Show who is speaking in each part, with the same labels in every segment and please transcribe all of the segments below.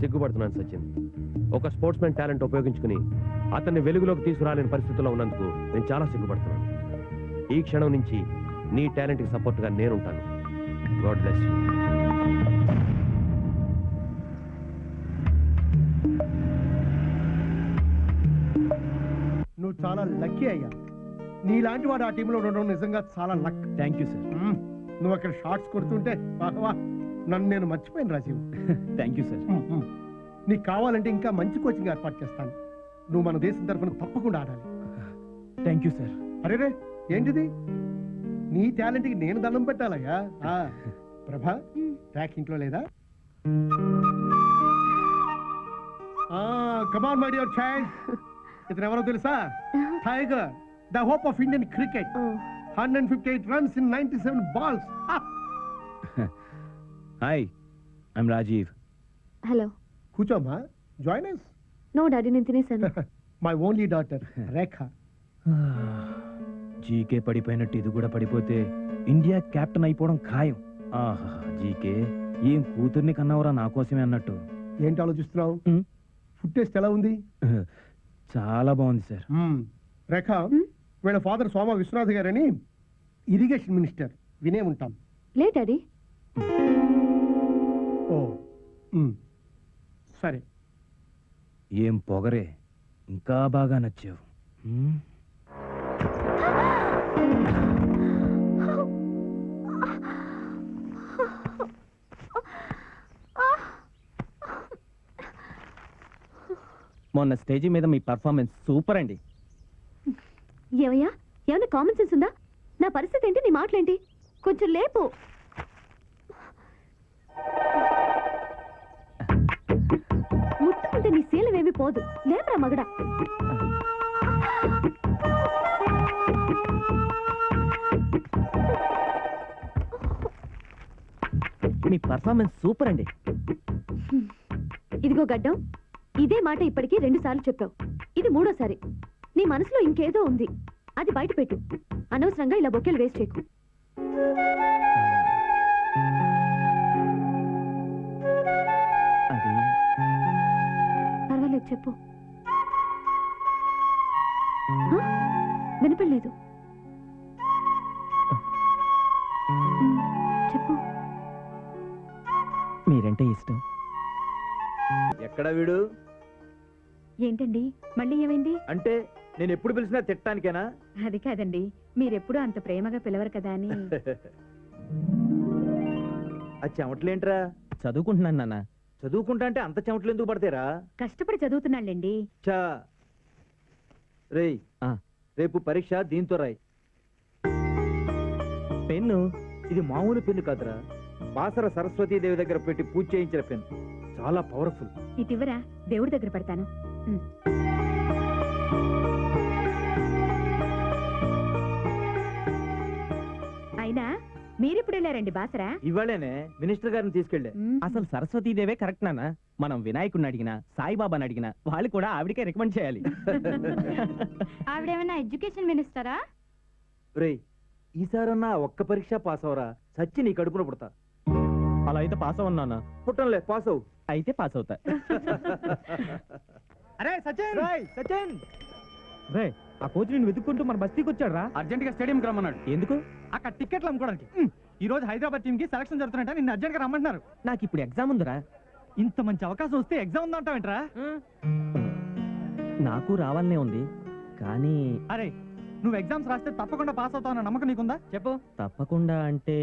Speaker 1: సిగ్గుపడుతున్నాను సచిన్. ఒక sports man talent ఉపయోగించుకుని అతన్ని వెలుగులోకి తీసుకురాలేని పరిస్థితుల్లో ఉన్నందుకు నేను చాలా సిగ్గుపడుతున్నాను. ఈ క్షణం నుంచి నీ టాలెంట్కి సపోర్ట్గా నేనుంటాను. God bless you.
Speaker 2: నువ్వు చాలా లక్కీ అయ్యా. నీలాంటి వాడు ఆ టీంలో ఉండడం నిజంగా చాలా లక్.
Speaker 3: Thank you sir.
Speaker 2: నువ్వు అక్కడ షార్ట్స్ కొడుతుంటే వాహ్, నన్ను నేను మర్చిపోయాను రాజీవ్.
Speaker 3: Thank you sir.
Speaker 2: నీకు కావాలంటే ఇంకా మంచి కోచింగ్ ఏర్పాటు చేస్తాను. నువ్వు మన దేశం తరఫున తప్పకుండా ఆడాలి.
Speaker 3: థ్యాంక్ యూ సార్
Speaker 2: అరే రే ఏంటిది? నీ టాలెంట్కి నేను దండం పెట్టాలయ్యా? ఆ, ప్రభా ట్రాక్ ఇంట్లో లేదా? కమాన్ మై డియర్ చైల్డ్ ఇతను ఎవరో తెలుసా? Tiger the hope of Indian cricket hundred fifty eight runs in ninety seven balls
Speaker 3: hi I'm Rajiv
Speaker 4: hello
Speaker 2: కూర్చోమ్మా జాయిన్ అస్
Speaker 4: నో డాడీ నేను తినేసాను
Speaker 2: my only daughter Rekha
Speaker 3: GK పడిపోయినట్టు ఇది కూడా పడిపోతే India captain అయిపోవడం ఖాయం ఆహా జీకే ఏం కూతుర్ని కన్నవరా నా కోసమే అన్నట్టు
Speaker 2: ఏంటి ఆలోచిస్తున్నావు. ఫుడ్ టేస్ట్ ఎలా ఉంది
Speaker 3: చాలా బాగుంది సార్.
Speaker 2: రేఖ. వీళ్ళ ఫాదర్ సోమ విశ్వనాథ్ గారని ఇరిగేషన్ మినిస్టర్ వినే ఉంటాం
Speaker 4: లే డాడీ
Speaker 2: ఓ. సరే.
Speaker 3: ఏం పొగరే ఇంకా బాగా నచ్చావు? మొన్న స్టేజీ మీద మీ పర్ఫార్మెన్స్ సూపర్ అండి.
Speaker 4: ఏమయ్యా? ఏమైనా కామన్ సెన్స్ ఉందా? నా పరిస్థితి ఏంటి? నీ మాటలేంటి? కొంచెం లేపు. పోదు. లేపరా మగడా.
Speaker 3: మీ పర్ఫార్మెన్స్ సూపర్ అండి.
Speaker 4: ఇదిగో గడ్డం ఇదే మాట ఇప్పటికీ రెండు సార్లు చెప్పావు. ఇది మూడోసారి. నీ మనసులో ఇంకేదో ఉంది. అది బయట పెట్టు. అనవసరంగా ఇలా బొక్కెలు వేస్ట్ చేయకు. చెప్పు? వినపడలేదు. చెప్పు.
Speaker 3: మీరంటే ఇష్టం.
Speaker 5: ఎక్కడ వీడు?
Speaker 4: ఏంటండి? మళ్ళీ ఏమైంది?
Speaker 5: అంటే నేను ఎప్పుడు పిలిచినా తిట్టడానికేనా?
Speaker 4: అది కాదండి. మీరెప్పుడు అంత ప్రేమగా పిలవరు కదా అని.
Speaker 5: ఆ చెమటలేంట్రా?
Speaker 3: చదువుకుంటున్నాను నాన్న.
Speaker 5: చదువుకుంటా అంటే అంత చెమటలు ఎందుకు పడతారా
Speaker 4: కష్టపడి చదువుతున్నాళ్ళండి.
Speaker 5: చా రేయ్
Speaker 3: ఆ.
Speaker 5: రేపు పరీక్ష దీంతో రాయ్.
Speaker 3: పెన్ను?
Speaker 5: ఇది మామూలు పెన్ను కాదురా. బాసర సరస్వతీదేవి దగ్గర పెట్టి పూజ చేయించిన పెన్ చాలా పవర్ఫుల్
Speaker 4: ఇటివరా దేవుడి దగ్గర పెడతాను. మీరెప్పుడు వెళ్ళారండి బాసరా?
Speaker 5: ఇవాళనే మినిస్టర్ గారిని తీసుకెళ్ళే.
Speaker 3: అసలు సరస్వతీదేవే కరెక్ట్ నాన్న? మనం వినాయకుడిని అడిగినా సాయిబాబాని అడిగినా వాళ్ళు కూడా ఆవిడకే రికమెండ్ చేయాలి.
Speaker 4: ఆవిడేమన్నా ఎడ్యుకేషన్ మినిస్టరా?
Speaker 5: రేయ్ ఈసారన్నా ఒక్క పరీక్ష పాస్ అవరా? సచ్చి నీ కడుపున పుడతా.
Speaker 3: అలా అయితే పాస్ అవునా
Speaker 5: పుట్టంలే పాస్ అవు
Speaker 3: అయితే పాస్ అవుతా.
Speaker 2: అరే సచిన్!
Speaker 5: సచిన్!
Speaker 3: రే ఆ కోచ్ నేను వెతుక్కుంటూ మన బస్తీకి వచ్చాడు రా
Speaker 6: అర్జెంట్గా స్టేడియం రమ్మన్నాడు.
Speaker 3: ఎందుకు?
Speaker 6: అక్కడ టికెట్లు అమ్ముకోవడానికి. ఈ రోజు హైదరాబాద్ టీం కి సెలక్షన్ జరుగుతున్నట్ట నిన్ను అర్జెంట్గా రమ్మంటున్నారు.
Speaker 3: నాకు ఇప్పుడు ఎగ్జామ్ ఉందిరా.
Speaker 6: ఇంత మంచి అవకాశం వస్తే ఎగ్జామ్ ఉందంటావేంట్రా?
Speaker 3: నాకు రావాలనే ఉంది కానీ
Speaker 6: అరే నువ్వు ఎగ్జామ్స్ రాస్తే తప్పకుండా పాస్ అవుతావన్న నమ్మకం నీకుందా? చెప్పు.
Speaker 3: తప్పకుండా అంటే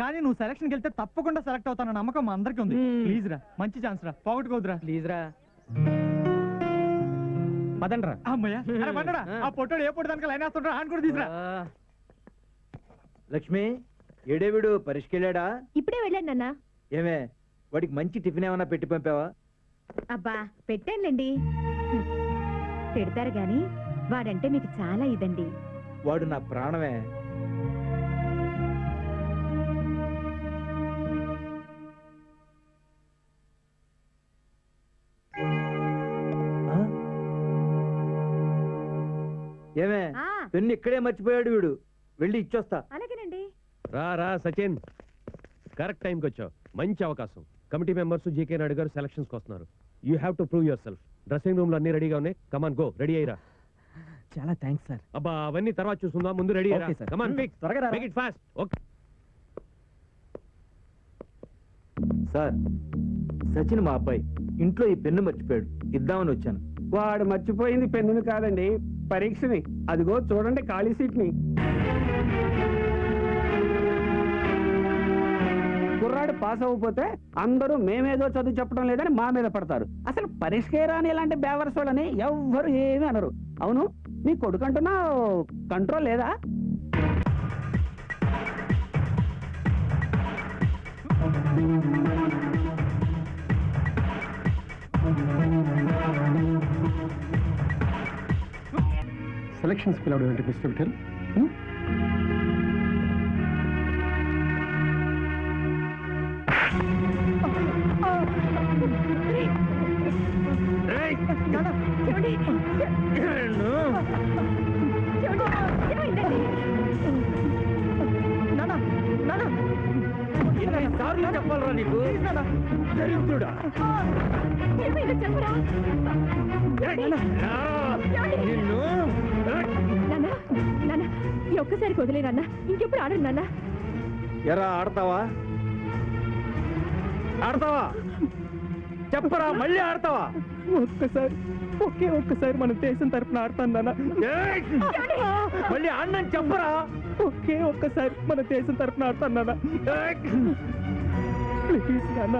Speaker 6: కానీ నువ్వు సెలక్షన్ వెళ్తే తప్పకుండా సెలెక్ట్ అవుతానన్న నమ్మకం మా అందరికీ ఉంది. ప్లీజ్ రా మంచి ఛాన్స్ రా. పోగొట్టుకోవద్దురా.
Speaker 3: ప్లీజ్ రా. పదండ్రా.
Speaker 6: అమ్మయ్య. అరే బండరా ఆ. పొట్టోడు ఏ పొట్టు దానికి లైన్ వేస్తుండ్రా అని కూడా తీసురా.
Speaker 5: లక్ష్మి ఏడేవిడు? పరీక్షకెళ్ళాడా
Speaker 4: ఇప్పుడే వెళ్ళాను నాన్న.
Speaker 5: ఏమే వాడికి మంచి టిఫిన్ ఏమైనా పెట్టి పంపావా?
Speaker 4: అబ్బా పెట్టానులేండి. పెడతారు గాని వాడంటే మీకు చాలా ఇదండి.
Speaker 5: వాడు నా ప్రాణమే. ఏమే?
Speaker 4: ఆ,
Speaker 5: పెన్ను ఇక్కడే మర్చిపోయాడు వీడు. వెళ్ళి ఇచ్చొస్తా.
Speaker 4: అలాగేనండి.
Speaker 1: రా రా సచిన్. కరెక్ట్ టైంకి వచ్చావు. మంచి అవకాశం. కమిటీ మెంబర్స్ జీకే నాయుడు గారు సెలక్షన్స్ వస్తున్నారు. You have to prove yourself. Dressing రూమ్లో అన్ని రెడీగా ఉన్నాయి. కమాన్ గో రెడీ అయ్యిరా.
Speaker 6: చాలా థ్యాంక్స్ సార్.
Speaker 1: అబ్బా అవన్నీ తర్వాత చూసుకుందాం. ముందు రెడీ అయ్యిరా.
Speaker 6: Okay, sir.
Speaker 1: Come on fix
Speaker 6: త్వరగా రా.
Speaker 1: Make it fast okay.
Speaker 5: Sir Sachin మా అబ్బాయి. ఇంట్లో ఈ పెన్ను మర్చిపోయాడు. ఇద్దామని వచ్చాను.
Speaker 7: వాడు మర్చిపోయింది పెన్నుని కాదండి. పరీక్షని. అదిగో చూడండి ఖాళీ సీట్ని కుర్రాడు పాస్ అవ్వకపోతే అందరూ మేమేదో చదువు చెప్పడం లేదని మా మీద పడతారు. అసలు పరీక్షకే రాని ఇలాంటి బేవర్స్ వాళ్ళని ఎవ్వరు ఏమీ అనరు. అవును నీ కొడుకంటున్నా కంట్రోల్ లేదా?
Speaker 2: సెలక్షన్స్ పిలవడం ఏంటి మిస్టర్ విఠల్
Speaker 5: చెప్పాలరా నీకు? దరిద్రుడా? నిన్ను.
Speaker 4: నాన్న. నాన్న ఈ ఒక్కసారి వదిలే నాన్న ఇంకెప్పుడు ఆడరు నాన్న
Speaker 5: ఎరా ఆడతావా? ఆడతావా? చెప్పరా మళ్ళీ ఆడతావా?
Speaker 7: ఒక్కసారి ఒకే ఒక్కసారి మన దేశం తరపున ఆడతాను నాన్న
Speaker 5: ఏయ్! మళ్ళీ ఆడనని చెప్పరా?
Speaker 7: ఒకే ఒక్కసారి మన దేశం తరపున ఆడతాను నాన్న ప్లీజ్ నాన్న.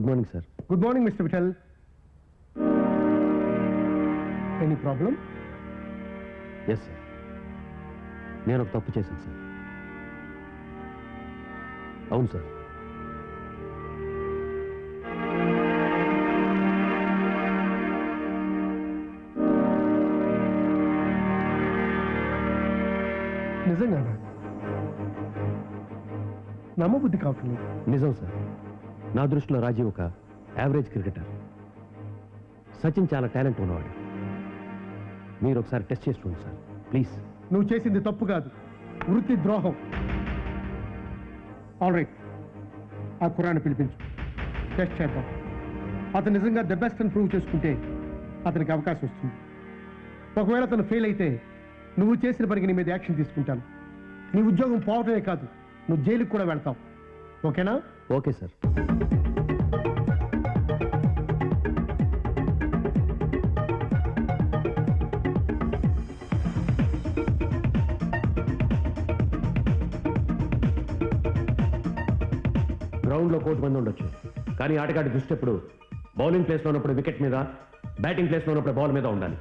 Speaker 1: Good morning sir
Speaker 2: good morning mister Vithal any problem
Speaker 1: yes sir నేను ఒక తప్పు చేశాను సార్ అవును సార్
Speaker 2: నిజంగా నమ్మబుద్ధి కావట్లేదు.
Speaker 1: నిజం సార్ నా దృష్టిలో రాజీవ్ ఒక యావరేజ్ క్రికెటర్ సచిన్ చాలా టాలెంట్ ఉన్నవాడు. మీరు ఒకసారి టెస్ట్ చేసుకోండి సార్. ప్లీజ్
Speaker 2: నువ్వు చేసింది తప్పు కాదు. వృత్తి ద్రోహం. ఆల్ రైట్ ఆ కురాన్ని పిలిపించు. టెస్ట్ చేద్దాం. అతను నిజంగా ద బెస్ట్ అని ప్రూవ్ చేసుకుంటే అతనికి అవకాశం వస్తుంది. ఒకవేళ అతను ఫెయిల్ అయితే నువ్వు చేసిన పనికి నీ మీద యాక్షన్ తీసుకుంటాను. నీ ఉద్యోగం పోవటమే కాదు. నువ్వు జైలుకి కూడా వెళ్తావు. ఓకేనా
Speaker 1: ఓకే సార్. గ్రౌండ్లో కోటి మంది ఉండొచ్చు. కానీ ఆటగాడి దృష్టి ఎప్పుడు బౌలింగ్ ప్లేస్లో ఉన్నప్పుడు వికెట్ మీద బ్యాటింగ్ ప్లేస్లో ఉన్నప్పుడు బాల్ మీద ఉండాలి.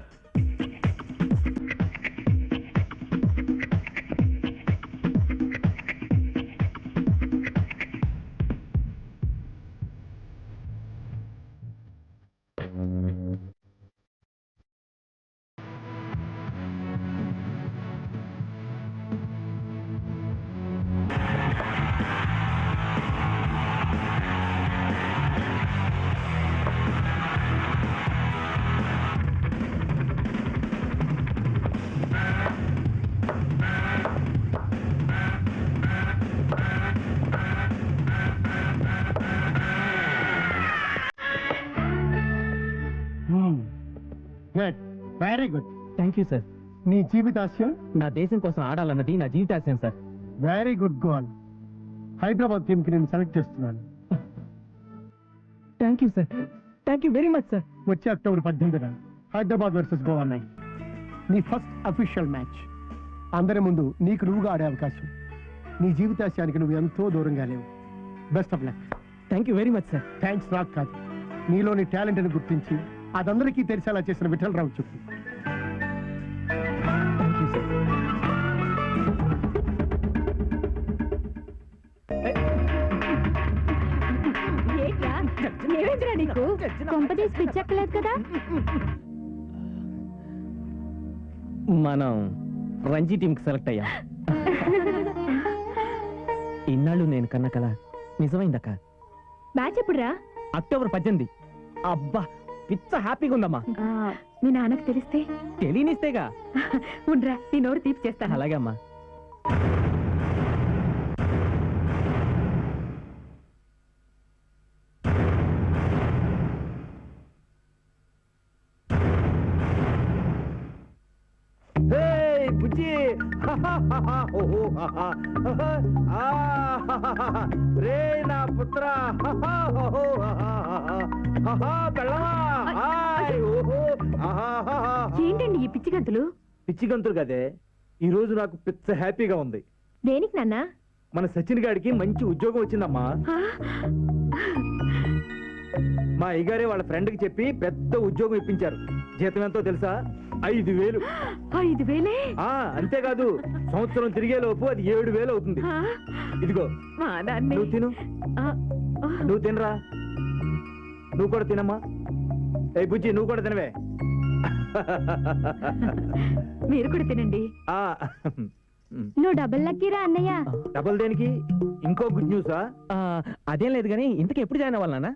Speaker 2: Good very good
Speaker 7: thank you sir
Speaker 2: నీ జీవితాశయం?
Speaker 7: నా దేశం కోసం ఆడాలన్నది నా జీవితాశయం sir
Speaker 2: very good goal Hyderabad టీంకి నేను సెలెక్ట్ చేస్తున్నాను.
Speaker 7: Thank you sir thank you very much sir
Speaker 2: వచ్చే అక్టోబర్ పద్దెనిమిదిన హైదరాబాద్ వర్సెస్ గోవా నైట్ నీ ఫస్ట్ అఫీషియల్ మ్యాచ్. అందరి ముందు నీకు నువ్వుగా ఆడే అవకాశం. నీ జీవితాశయానికి నువ్వు ఎంతో దూరంగా లేవు. Best of luck
Speaker 7: thank you very much sir
Speaker 2: thanks నాకు కాదు. నీలోని టాలెంట్ అని గుర్తించి అదందరికీ తెలిసేలా చేసిన విఠల్ రావు చెప్పు
Speaker 4: నీకు? కొంపదీసి పిచ్చెక్కలేదు కదా?
Speaker 7: మనం రంజీ టీంకి సెలెక్ట్ అయ్యాం. ఇన్నాళ్ళు నేను కన్న కల నిజమైందక్క?
Speaker 4: మ్యాచ్ ఎప్పుడురా?
Speaker 3: అక్టోబర్ పద్దెనిమిది. అబ్బా! పిచ్చ హ్యాపీగా ఉందమ్మా.
Speaker 4: ఆ, మీ నాన్నకు తెలిస్తే?
Speaker 3: తెలియనిస్తేగా.
Speaker 4: ఉండ్రా నీ నోరు తీపి చేస్తాను
Speaker 3: అలాగే అమ్మా
Speaker 5: బుజ్జి. ఓహో, ఆహాహాహా. రే నా పుత్ర. ఓహో,
Speaker 4: పిచ్చి గంతులు
Speaker 5: పిచ్చి గంతులు కదే. ఈ రోజు నాకు పిచ్చ హ్యాపీగా ఉంది.
Speaker 4: దేనికి నాన్న?
Speaker 5: మన సచిన్ గాడికి మంచి ఉద్యోగం వచ్చిందమ్మా. మా అయ్యగారే వాళ్ళ ఫ్రెండ్కి చెప్పి పెద్ద ఉద్యోగం ఇప్పించారు. జీతం ఎంతో తెలుసా? ఐదు వేలు.
Speaker 4: ఐదు వేలే?
Speaker 5: ఆ అంతేకాదు సంవత్సరం తిరిగే లోపు అది ఏడు వేలు అవుతుంది. ఇదిగో నువ్వు తిను. నువ్వు తినరా? నువ్వు కూడా తినమ్మా. ఏ బుజ్జి నువ్వు కూడా తినవే.
Speaker 4: మీరు కూడా తినండి.
Speaker 5: ఆ
Speaker 4: నువ్వు డబుల్ లక్కీరా అన్నయ్య.
Speaker 5: డబల్ దేనికి? ఇంకో గుడ్ న్యూసా
Speaker 3: ఆ, అదేం లేదు కానీ ఇంతకు ఎప్పుడు జాయిన్ అవ్వాలి నాన్న?